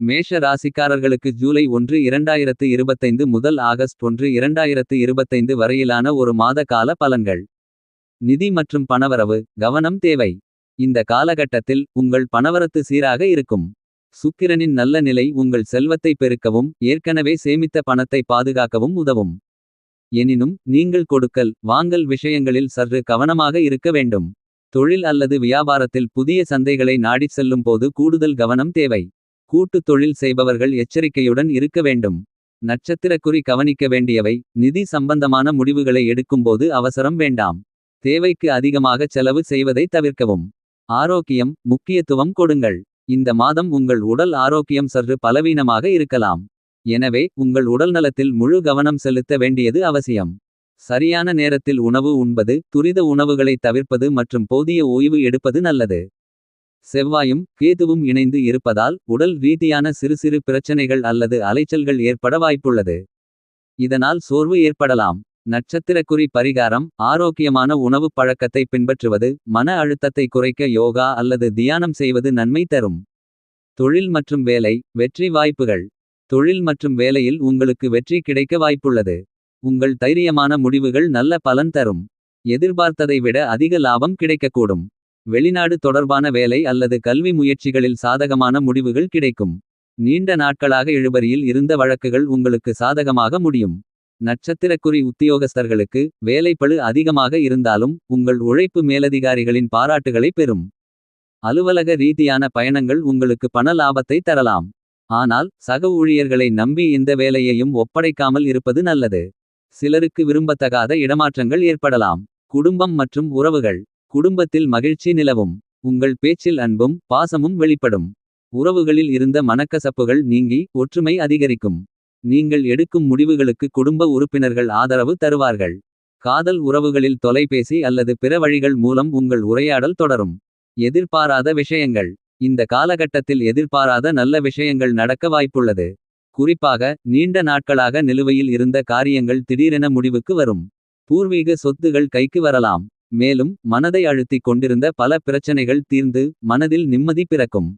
மேஷ ராசிக்காரர்களுக்கு ஜூலை ஒன்று இரண்டாயிரத்து இருபத்தைந்து முதல் ஆகஸ்ட் ஒன்று இரண்டாயிரத்து இருபத்தைந்து வரையிலான ஒரு மாத கால பலன்கள். நிதி மற்றும் பணவரவு கவனம் தேவை. இந்த காலகட்டத்தில் உங்கள் பணவரத்து சீராக இருக்கும். சுக்கிரனின் நல்ல நிலை உங்கள் செல்வத்தை பெருக்கவும். ஏற்கனவே சேமித்த பணத்தை பாதுகாக்கவும் உதவும். எனினும் நீங்கள் கொடுக்கல் வாங்கல் விஷயங்களில் சற்று கவனமாக இருக்க வேண்டும். தொழில் அல்லது வியாபாரத்தில் புதிய சந்தைகளை நாடிச் செல்லும் போது கூடுதல் கவனம் தேவை. கூட்டுத் தொழில் செய்பவர்கள் எச்சரிக்கையுடன் இருக்க வேண்டும். நட்சத்திரக்குறி கவனிக்க வேண்டியவை நிதி சம்பந்தமான முடிவுகளை எடுக்கும்போது அவசரம் வேண்டாம். தேவைக்கு அதிகமாக செலவு செய்வதை தவிர்க்கவும். ஆரோக்கியம் முக்கியத்துவம் கொடுங்கள். இந்த மாதம் உங்கள் உடல் ஆரோக்கியம் சற்று பலவீனமாக இருக்கலாம். எனவே உங்கள் உடல் நலத்தில் முழு கவனம் செலுத்த வேண்டியது அவசியம். சரியான நேரத்தில் உணவு உண்பது துரித உணவுகளை தவிர்ப்பது மற்றும் போதிய ஓய்வு எடுப்பது நல்லது. செவ்வாயும் கேதுவும் இணைந்து இருப்பதால் உடல் ரீதியான சிறு சிறு பிரச்சனைகள் அல்லது அலைச்சல்கள் ஏற்பட வாய்ப்புள்ளது. இதனால் சோர்வு ஏற்படலாம். நட்சத்திரக்குறி பரிகாரம் ஆரோக்கியமான உணவுப் பழக்கத்தை பின்பற்றுவது. மன அழுத்தத்தை குறைக்க யோகா அல்லது தியானம் செய்வது நன்மை தரும். தொழில் மற்றும் வேலை வெற்றி வாய்ப்புகள். தொழில் மற்றும் வேலையில் உங்களுக்கு வெற்றி கிடைக்க வாய்ப்புள்ளது. உங்கள் தைரியமான முடிவுகள் நல்ல பலன் தரும். எதிர்பார்த்ததை விட அதிக லாபம் கிடைக்கக்கூடும். வெளிநாடு தொடர்பான வேலை அல்லது கல்வி முயற்சிகளில் சாதகமான முடிவுகள் கிடைக்கும். நீண்ட நாட்களாக இழுபறியில் இருந்த வழக்குகள் உங்களுக்கு சாதகமாக முடியும். நட்சத்திரக்குறி உத்தியோகஸ்தர்களுக்கு வேலைப்பழு அதிகமாக இருந்தாலும். உங்கள் உழைப்பு மேலதிகாரிகளின் பாராட்டுகளை பெறும். அலுவலக ரீதியான பயணங்கள் உங்களுக்கு பண லாபத்தை தரலாம். ஆனால் சக ஊழியர்களை நம்பி இந்த வேலையையும் ஒப்படைக்காமல் இருப்பது நல்லது. சிலருக்கு விரும்பத்தகாத இடமாற்றங்கள் ஏற்படலாம். குடும்பம் மற்றும் உறவுகள் குடும்பத்தில் மகிழ்ச்சி நிலவும். உங்கள் பேச்சில் அன்பும் பாசமும் வெளிப்படும். உறவுகளில் இருந்த மனக்கசப்புகள் நீங்கி ஒற்றுமை அதிகரிக்கும். நீங்கள் எடுக்கும் முடிவுகளுக்கு குடும்ப உறுப்பினர்கள் ஆதரவு தருவார்கள். காதல் உறவுகளில் தொலைபேசி அல்லது பிற வழிகள் மூலம் உங்கள் உரையாடல் தொடரும். எதிர்பாராத விஷயங்கள் இந்த காலகட்டத்தில் எதிர்பாராத நல்ல விஷயங்கள் நடக்க வாய்ப்புள்ளது. குறிப்பாக நீண்ட நாட்களாக நிலுவையில் இருந்த காரியங்கள் திடீரென முடிவுக்கு வரும். பூர்வீக சொத்துகள் கைக்கு வரலாம். மேலும் மனதை அழுத்திக் கொண்டிருந்த பல பிரச்சனைகள் தீர்ந்து மனதில் நிம்மதி பிறக்கும்.